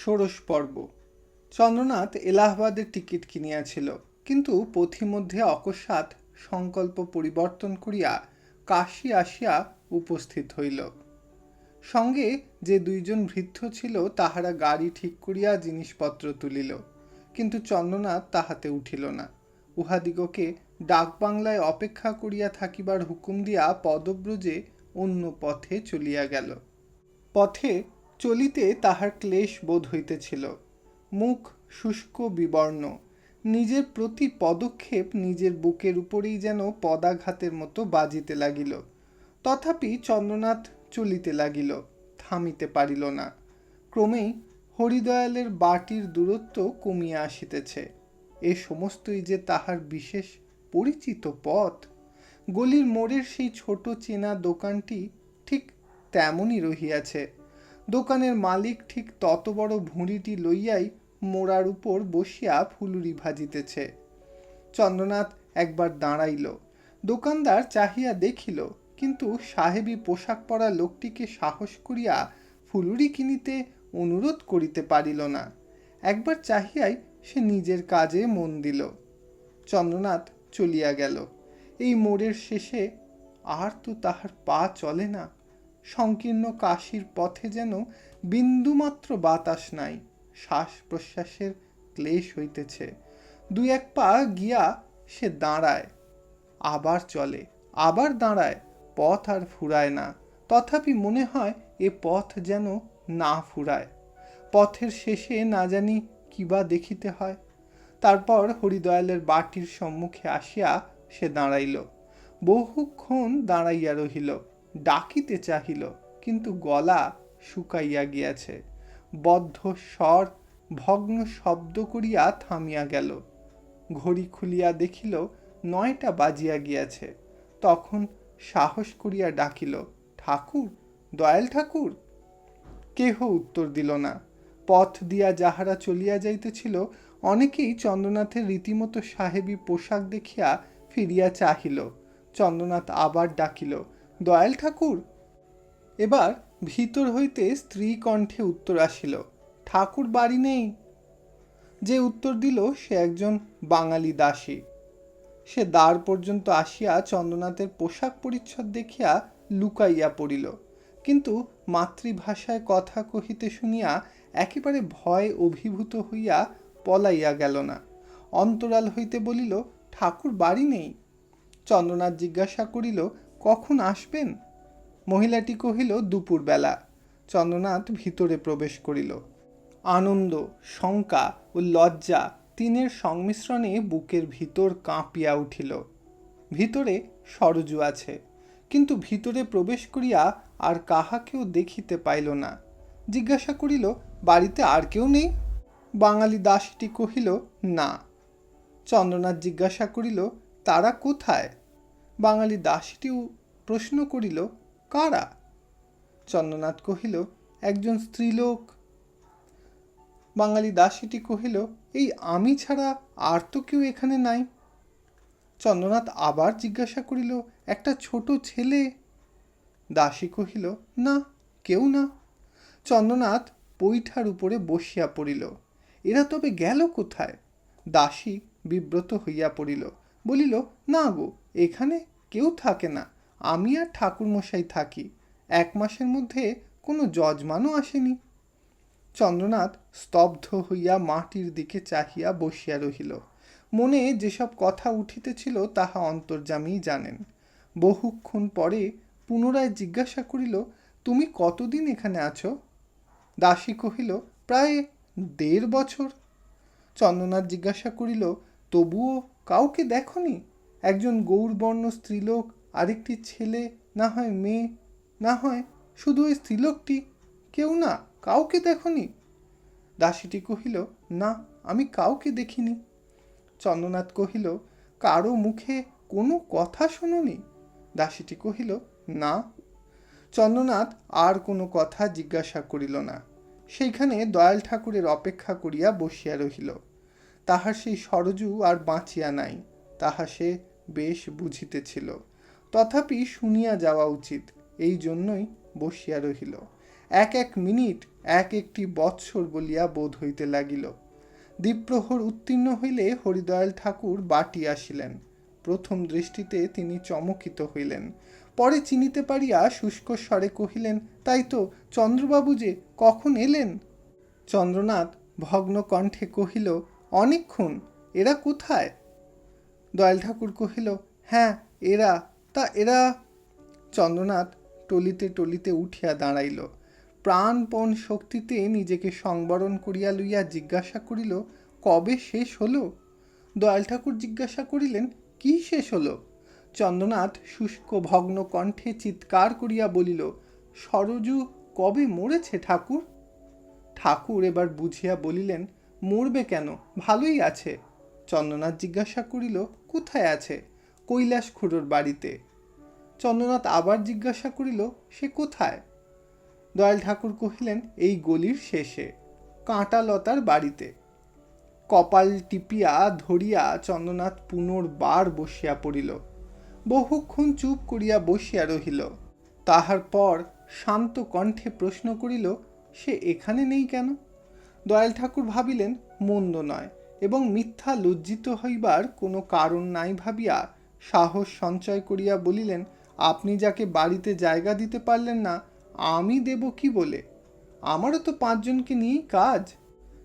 ষোড়শ পর্ব। চন্দ্রনাথ এলাহাবাদের টিকিট কিনিয়াছিল, কিন্তু পথিমধ্যে অকস্মাৎ সংকল্প পরিবর্তন করিয়া কাশী আসিয়া উপস্থিত হইল। সঙ্গে যে দুইজন ভৃত্য ছিল, তাহারা গাড়ি ঠিক করিয়া জিনিসপত্র তুলিল, কিন্তু চন্দ্রনাথ তাহাতে উঠিল না। উহাদিগকে ডাকবাংলায় অপেক্ষা করিয়া থাকিবার হুকুম দিয়া পদব্রজে অন্য পথে চলিয়া গেল। পথে চলিতে তাহার ক্লেশ বোধ হইতেছিল। মুখ শুষ্ক বিবর্ণ। নিজের প্রতি পদক্ষেপ নিজের বুকের উপরেই যেন পদাঘাতের মতো বাজিতে লাগিল। তথাপি চন্দ্রনাথ চলিতে লাগিল, থামিতে পারিল না। ক্রমেই হরিদয়ালের বাটির দূরত্ব কমিয়া আসিতেছে। এ সমস্তই যে তাহার বিশেষ পরিচিত পথ। গলির মোড়ের সেই ছোট চেনা দোকানটি ঠিক তেমনই রহিয়াছে। দোকানের মালিক ঠিক তত বড় ভুঁড়িটি লইয়াই মোড়ার উপর বসিয়া ফুলুরি ভাজিতেছে। চন্দ্রনাথ একবার দাঁড়াইল। দোকানদার চাহিয়া দেখিল, কিন্তু সাহেবী পোশাক পরা লোকটিকে সাহস করিয়া ফুলুরি কিনিতে অনুরোধ করিতে পারিল না। একবার চাহিয়াই সে নিজের কাজে মন দিল। চন্দ্রনাথ চলিয়া গেল। এই মোড়ের শেষে আর তো তাহার পা চলে না। সংকীর্ণ কাশির পথে যেন বিন্দুমাত্র বাতাস নাই শ্বাস প্রশ্বাসের ক্লেশ হইতেছে। দুই এক পা গিয়া সে দাঁড়ায়, আবার চলে, আবার দাঁড়ায়, পথ আর ফুরায় না। তথাপি মনে হয় এ পথ যেন না ফুরায়। পথের শেষে না জানি কিবা দেখিতে হয়। তারপর হরিদয়ালের বাটির সম্মুখে আসিয়া সে দাঁড়াইল, বহুক্ষণ দাঁড়াইয়া রহিল। ডাকিতে চাহিল, কিন্তু গলা শুকাইয়া গিয়াছে। বদ্ধ স্বর ভগ্ন শব্দ করিয়া থামিয়া গেল। ঘড়ি খুলিয়া দেখিল, নয়টা বাজিয়া গিয়াছে। তখন সাহস করিয়া ডাকিল, ঠাকুর, দয়াল ঠাকুর! কেহ উত্তর দিল না। পথ দিয়া যাহারা চলিয়া যাইতেছিল, অনেকেই চন্দ্রনাথের রীতিমতো সাহেবী পোশাক দেখিয়া ফিরিয়া চাহিল। চন্দ্রনাথ আবার ডাকিল দয়াল ঠাকুর? এবার ভিতর হইতে স্ত্রী কণ্ঠে উত্তর আসিল, ঠাকুর বাড়ি নেই। যে উত্তর দিল, সে একজন বাঙালি দাসী। সে দ্বার পর্যন্ত আসিয়া চন্দ্রনাথের পোশাক পরিচ্ছদ দেখিয়া লুকাইয়া পড়িল। কিন্তু মাতৃভাষায় কথা কহিতে শুনিয়া একেবারে ভয় অভিভূত হইয়া পলাইয়া গেল না। অন্তরাল হইতে বলিল, ঠাকুর বাড়ি নেই? চন্দ্রনাথ জিজ্ঞাসা করিল কখন আসবেন? মহিলাটি কহিল, দুপুরবেলা। চন্দ্রনাথ ভিতরে প্রবেশ করিল। আনন্দ, শঙ্কা ও লজ্জা তিনের সংমিশ্রণে বুকের ভিতর কাঁপিয়া উঠিল। ভিতরে সরজু আছে, কিন্তু ভিতরে প্রবেশ করিয়া আর কাহাকেও দেখিতে পাইল না। জিজ্ঞাসা করিল, বাড়িতে আর কেউ নেই? বাঙালি দাসটি কহিল, না। চন্দ্রনাথ জিজ্ঞাসা করিল, তারা কোথায়? বাঙালি দাসীটিও প্রশ্ন করিল, কারা? চন্দ্রনাথ কহিল, একজন স্ত্রীলোক। বাঙালি দাসীটি কহিল, এই আমি ছাড়া আর তো কেউ এখানে নাই। চন্দ্রনাথ আবার জিজ্ঞাসা করিল, একটা ছোট ছেলে? দাসী কহিল, না, কেউ না। চন্দ্রনাথ পৈঠার উপরে বসিয়া পড়িল, এরা তবে গেল কোথায়? দাসী বিব্রত হইয়া পড়িল, বলিল, না গো, এখানে কেউ থাকে না। আমি আর ঠাকুরমশাই থাকি। এক মাসের মধ্যে কোনো যজমানও আসেনি। চন্দ্রনাথ স্তব্ধ হইয়া মাটির দিকে চাহিয়া বসিয়া রহিল। মনে যেসব কথা উঠিতেছিল তাহা অন্তর্যামী জানেন। বহুক্ষণ পরে পুনরায় জিজ্ঞাসা করিল, তুমি কতদিন এখানে আছো? দাসী কহিল, প্রায় দেড় বছর। চন্দ্রনাথ জিজ্ঞাসা করিল, তবুও কাউকে দেখনি? একজন গৌরবর্ণ স্ত্রীলোক আরেকটি ছেলে, না হয় মেয়ে, না হয় শুধু ওই স্ত্রীলোকটি, কেউ না, কাউকে দেখনি। দাসীটি কহিল, না, আমি কাউকে দেখিনি। চন্দ্রনাথ কহিল, কারও মুখে কোনো কথা শুনুনি? দাসীটি কহিল, না। চন্দ্রনাথ আর কোনো কথা জিজ্ঞাসা করিল না। সেইখানে দয়াল ঠাকুরের অপেক্ষা করিয়া বসিয়া রহিল। তাহার সেই সরজু আর বাঁচিয়া নাই, তাহা সে বেশ বুঝিতেছিল। তথাপি শুনিয়া যাওয়া উচিত। এই জন্যই বসিয়া রহিল। এক এক মিনিট, এক একটি বৎসর বলিয়া বোধ হইতে লাগিল। দ্বীপ্রহর উত্তীর্ণ হইলে হরিদয়াল ঠাকুর বাটি আসিলেন। প্রথম দৃষ্টিতে তিনি চমকিত হইলেন। পরে চিনিতে পারিয়া শুষ্ক স্বরে কহিলেন, তাই তো, চন্দ্রবাবু যে কখন এলেন? চন্দ্রনাথ ভগ্ন কণ্ঠে কহিল, অনেকক্ষণ, এরা কোথায়? দয়াল ঠাকুর কহিল হ্যাঁ এরা তা এরা চন্দ্রনাথ টলিতে টলিতে উঠিয়া দাঁড়াইল। প্রাণপণ শক্তিতে নিজেকে সংবরণ করিয়া লইয়া জিজ্ঞাসা করিল, কবে শেষ হলো? দয়াল ঠাকুর জিজ্ঞাসা করিলেন, কি শেষ হলো? চন্দ্রনাথ শুষ্ক ভগ্ন কণ্ঠে চিৎকার করিয়া বলিল, সরজু কবে মরেছে ঠাকুর? ঠাকুর এবার বুঝিয়া বলিলেন, মরবে কেন? ভালোই আছে। চন্দ্রনাথ জিজ্ঞাসা করিল, কোথায় আছে? কৈলাস খুড়োর বাড়িতে। চন্দ্রনাথ আবার জিজ্ঞাসা করিল, সে কোথায়? দয়াল ঠাকুর কহিলেন, এই গলির শেষে, কাঁটালতার বাড়িতে। কপাল টিপিয়া ধরিয়া চন্দ্রনাথ পুনর্বার বসিয়া পড়িল। বহুক্ষণ চুপ করিয়া বসিয়া রহিল। তাহার পর শান্ত কণ্ঠে প্রশ্ন করিল, সে এখানে নেই কেন? দয়াল ঠাকুর ভাবিলেন, মন্দ নয় এবং মিথ্যা লজ্জিত হইবার কোনো কারণ নাই ভাবিয়া সাহস সঞ্চয় করিয়া বলিলেন, আপনি যাকে বাড়িতে জায়গা দিতে পারলেন না, আমি দেব কি বলে? আমারও তো পাঁচজনকে নিয়েই কাজ।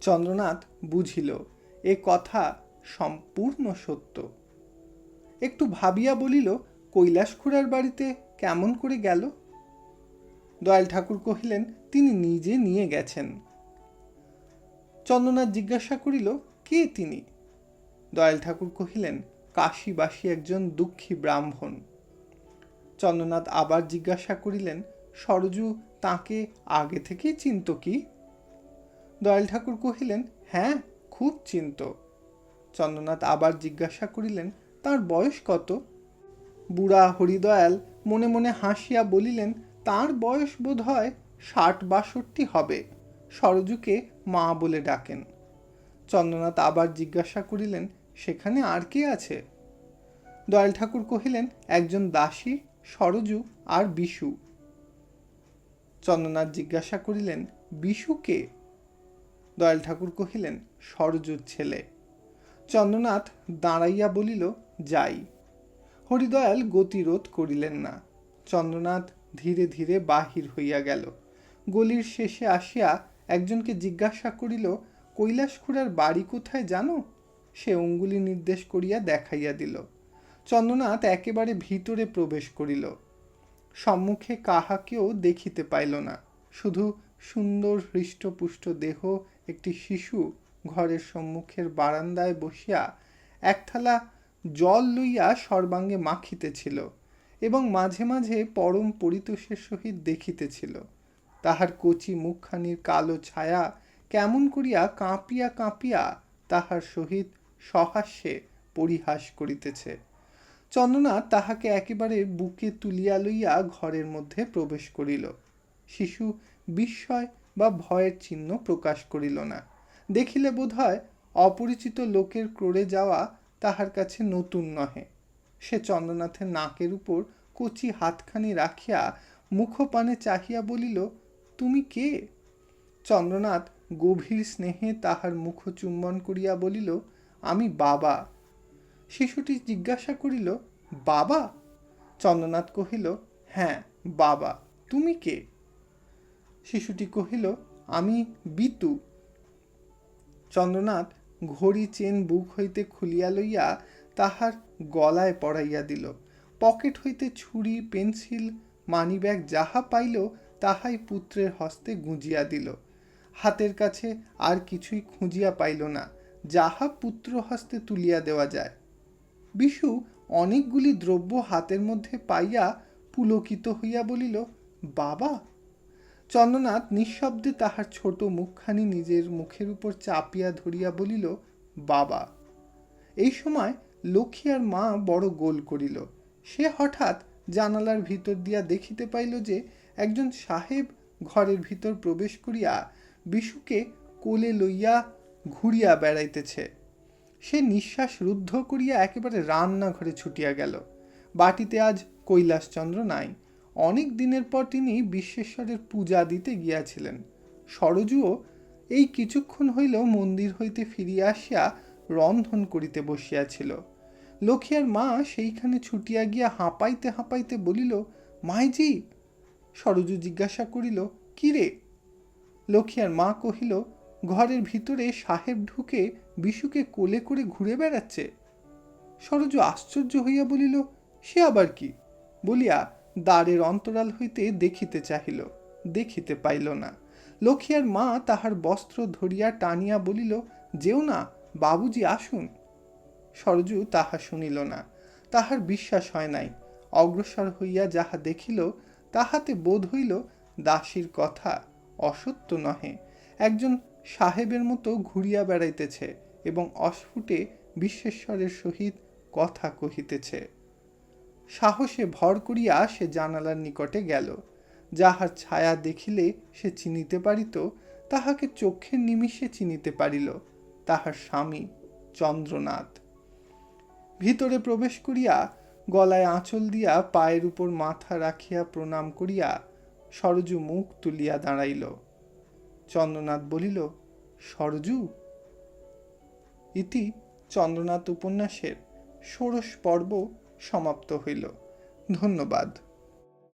চন্দ্রনাথ বুঝিল, এ কথা সম্পূর্ণ সত্য। একটু ভাবিয়া বলিল, কৈলাস খুড়ার বাড়িতে কেমন করে গেল? দয়াল ঠাকুর কহিলেন, তিনি নিজে নিয়ে গেছেন। চন্দ্রনাথ জিজ্ঞাসা করিল, কে তিনি? দয়াল ঠাকুর কহিলেন কাশীবাসী একজন দুঃখী ব্রাহ্মণ। চন্দ্রনাথ আবার জিজ্ঞাসা করিলেন, সরজু, তাকে আগে থেকেই চিনত কি? দয়াল ঠাকুর কহিলেন হ্যাঁ খুব চিন্ত। চন্দ্রনাথ আবার জিজ্ঞাসা করিলেন, তার বয়স কত? বুড়া হরিদয়াল মনে মনে হাসিয়া বলিলেন, তার বয়স বোধ হয় ষাট বাষট্টি হবে। সরজুকে মা বলে ডাকেন। চন্দ্রনাথ আবার জিজ্ঞাসা করিলেন সেখানে আর কে আছে? দয়াল ঠাকুর কহিলেন, একজন দাসী, সরজু আর বিশু। চন্দ্রনাথ জিজ্ঞাসা করিলেন, বিশু কে? দয়াল ঠাকুর কহিলেন, সরজুর ছেলে। চন্দ্রনাথ দাঁড়াইয়া বলিল, যাই। হরিদয়াল গতিরোধ করিলেন না। চন্দ্রনাথ ধীরে ধীরে বাহির হইয়া গেল। গলির শেষে আসিয়া একজনকে জিজ্ঞাসা করিল কৈলাস খুড়ার বাড়ি কোথায় জানো? সে অঙ্গুলি নির্দেশ করিয়া দেখাইয়া দিল। চন্দ্রনাথ একেবারে ভিতরে প্রবেশ করিল। সম্মুখে কাহাকেও দেখিতে পাইল না। শুধু সুন্দর হৃষ্টপুষ্ট দেহ একটি শিশু ঘরের সম্মুখের বারান্দায় বসিয়া একথালা জল লইয়া সর্বাঙ্গে মাখিতেছিল এবং মাঝে মাঝে পরম পরিতোষের সহিত দেখিতেছিল। তাহার কচি মুখখানির কালো ছায়া কেমন করিয়া কাঁপিয়া কাঁপিয়া তাহার সহিত সহাস্যে পরিহাস করিতেছে। চন্দ্রনাথ তাহাকে একেবারে বুকে তুলিয়া লইয়া ঘরের মধ্যে প্রবেশ করিল। শিশু বিস্ময় বা ভয়ের চিহ্ন প্রকাশ করিল না। দেখিলে বোধ হয় অপরিচিত লোকের ক্রোড়ে যাওয়া তাহার কাছে নতুন নহে। সে চন্দ্রনাথের নাকের উপর কচি হাতখানি রাখিয়া মুখপানে চাহিয়া বলিল, তুমি কে? চন্দ্রনাথ গভীর স্নেহে তাহার মুখ চুম্বন করিয়া বলিল আমি বাবা। শিশুটি জিজ্ঞাসা করিল, বাবা? চন্দ্রনাথ কহিল হ্যাঁ বাবা। তুমি কে? শিশুটি কহিল, আমি বিতু। চন্দ্রনাথ ঘড়ি চেন বুক হইতে খুলিয়া লইয়া তাহার গলায় পড়াইয়া দিল। পকেট হইতে ছুরি, পেন্সিল, মানিব্যাগ যাহা পাইল, তাহাই পুত্রের হস্তে গুঁজিয়া দিল। হাতের কাছে আর কিছুই খুঁজিয়া পাইল না। যাহা পুত্র হস্তে তুলিয়া দেওয়া যায়। বিশু অনেকগুলি দ্রব্য হাতের মধ্যে পাইয়া পুলকিত হইয়া বলিল, বাবা! চন্দ্রনাথ নিঃশব্দে তাহার ছোট মুখখানি নিজের মুখের উপর চাপিয়া ধরিয়া বলিল, বাবা! এই সময় লক্ষ্মী আর মা বড় গোল করিল। সে হঠাৎ জানালার ভিতর দিয়া দেখিতে পাইল যে একজন সাহেব ঘরের ভিতর প্রবেশ করিয়া বিশুকে কোলে লইয়া ঘুরিয়া বেড়াইতেছে। সে নিঃশ্বাস রুদ্ধ করিয়া একেবারে রান্নাঘরে ছুটিয়া গেল। বাটিতে আজ কৈলাসচন্দ্র নাই। অনেক দিনের পর তিনি বিশ্বেশ্বরের পূজা দিতে গিয়াছিলেন। সরজুও এই কিছুক্ষণ হইল মন্দির হইতে ফিরিয়া আসিয়া রন্ধন করিতে বসিয়াছিল। লক্ষ্মীর মা সেইখানে ছুটিয়া গিয়া হাঁপাইতে হাঁপাইতে বলিল, মাইজি! সরজু জিজ্ঞাসা করিল, কি রে? লক্ষ্মীর মা কহিল ঘরের ভিতরে সাহেব ঢুকে বিশুকে কোলে করে ঘুরে বেড়াচ্ছে। সরজু আশ্চর্য হইয়া বলিল, সে আবার কি? বলিয়া দ্বারের অন্তরাল হইতে দেখিতে চাহিল, দেখিতে পাইল না। লক্ষ্মীর মা তাহার বস্ত্র ধরিয়া টানিয়া বলিল, যেও না, বাবুজি আসুন। সরজু তাহা শুনিল না। তাহার বিশ্বাস হয় নাই। অগ্রসর হইয়া যাহা দেখিল, তাহাতে বোধ হইল, দাসীর কথা অসত্য নহে। একজন সাহেবের মতো ঘুরিয়া বেড়াইতেছে এবং অস্ফুটে বিশ্বেশ্বরের সহিত কথা কহিতেছে। সাহসে ভর করিয়া সে জানালার নিকটে গেল। যাহার ছায়া দেখিলে সে চিনিতে পারিত, তাহাকে চক্ষের নিমিষে চিনিতে পারিল তাহার স্বামী চন্দ্রনাথ। ভিতরে প্রবেশ করিয়া গলায় আঁচল দিয়া পায়ের উপর মাথা রাখিয়া প্রণাম করিয়া সরজু মুখ তুলিয়া দাঁড়াইল। চন্দ্রনাথ বলিল সরজু ইতি চন্দ্রনাথ উপন্যাসের ষোড়শ পর্ব সমাপ্ত হইল। ধন্যবাদ।